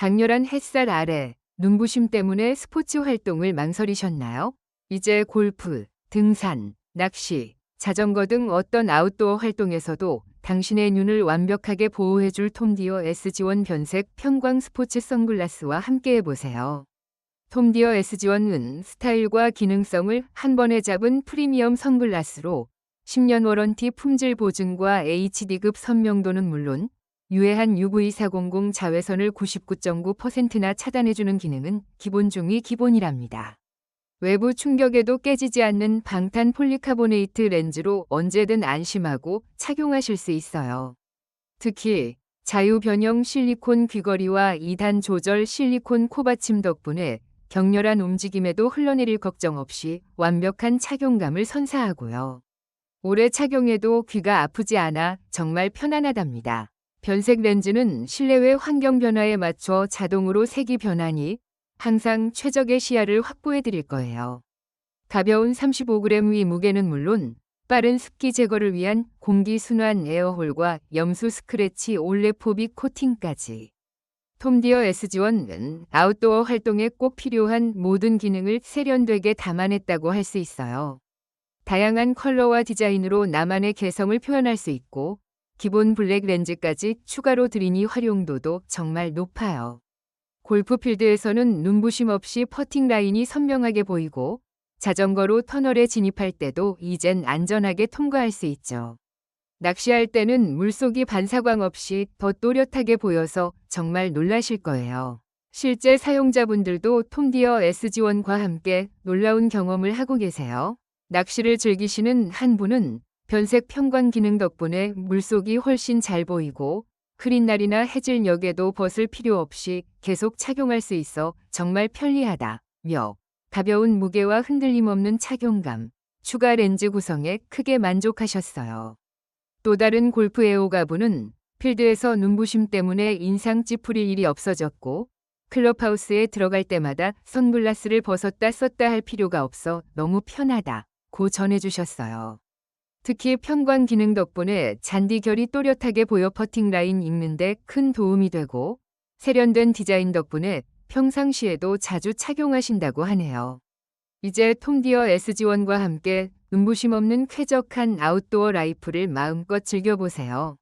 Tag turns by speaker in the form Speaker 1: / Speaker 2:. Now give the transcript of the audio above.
Speaker 1: 강렬한 햇살 아래 눈부심 때문에 스포츠 활동을 망설이셨나요? 이제 골프, 등산, 낚시, 자전거 등 어떤 아웃도어 활동에서도 당신의 눈을 완벽하게 보호해줄 톰디어 SG1 변색 편광 스포츠 선글라스와 함께 해보세요. 톰디어 SG1은 스타일과 기능성을 한 번에 잡은 프리미엄 선글라스로 10년 워런티 품질 보증과 HD급 선명도는 물론 유해한 UV400 자외선을 99.9%나 차단해주는 기능은 기본 중의 기본이랍니다. 외부 충격에도 깨지지 않는 방탄 폴리카보네이트 렌즈로 언제든 안심하고 착용하실 수 있어요. 특히 자유 변형 실리콘 귀걸이와 2단 조절 실리콘 코받침 덕분에 격렬한 움직임에도 흘러내릴 걱정 없이 완벽한 착용감을 선사하고요. 오래 착용해도 귀가 아프지 않아 정말 편안하답니다. 변색 렌즈는 실내외 환경 변화에 맞춰 자동으로 색이 변하니 항상 최적의 시야를 확보해 드릴 거예요. 가벼운 35g 위 무게는 물론 빠른 습기 제거를 위한 공기 순환 에어홀과 염수 스크래치 올레포빅 코팅까지. 톰디어 SG1은 아웃도어 활동에 꼭 필요한 모든 기능을 세련되게 담아냈다고 할 수 있어요. 다양한 컬러와 디자인으로 나만의 개성을 표현할 수 있고 기본 블랙 렌즈까지 추가로 드리니 활용도도 정말 높아요. 골프 필드에서는 눈부심 없이 퍼팅 라인이 선명하게 보이고 자전거로 터널에 진입할 때도 이젠 안전하게 통과할 수 있죠. 낚시할 때는 물속이 반사광 없이 더 또렷하게 보여서 정말 놀라실 거예요. 실제 사용자분들도 톰디어 SG1과 함께 놀라운 경험을 하고 계세요. 낚시를 즐기시는 한 분은 변색 편광 기능 덕분에 물속이 훨씬 잘 보이고 흐린 날이나 해질녘에도 벗을 필요 없이 계속 착용할 수 있어 정말 편리하다. 며 가벼운 무게와 흔들림 없는 착용감, 추가 렌즈 구성에 크게 만족하셨어요. 또 다른 골프 애호가분은 필드에서 눈부심 때문에 인상 찌푸릴 일이 없어졌고 클럽하우스에 들어갈 때마다 선글라스를 벗었다 썼다 할 필요가 없어 너무 편하다. 고 전해주셨어요. 특히 편광 기능 덕분에 잔디 결이 또렷하게 보여 퍼팅 라인 읽는데 큰 도움이 되고 세련된 디자인 덕분에 평상시에도 자주 착용하신다고 하네요. 이제 톰디어 SG1과 함께 눈부심 없는 쾌적한 아웃도어 라이프를 마음껏 즐겨보세요.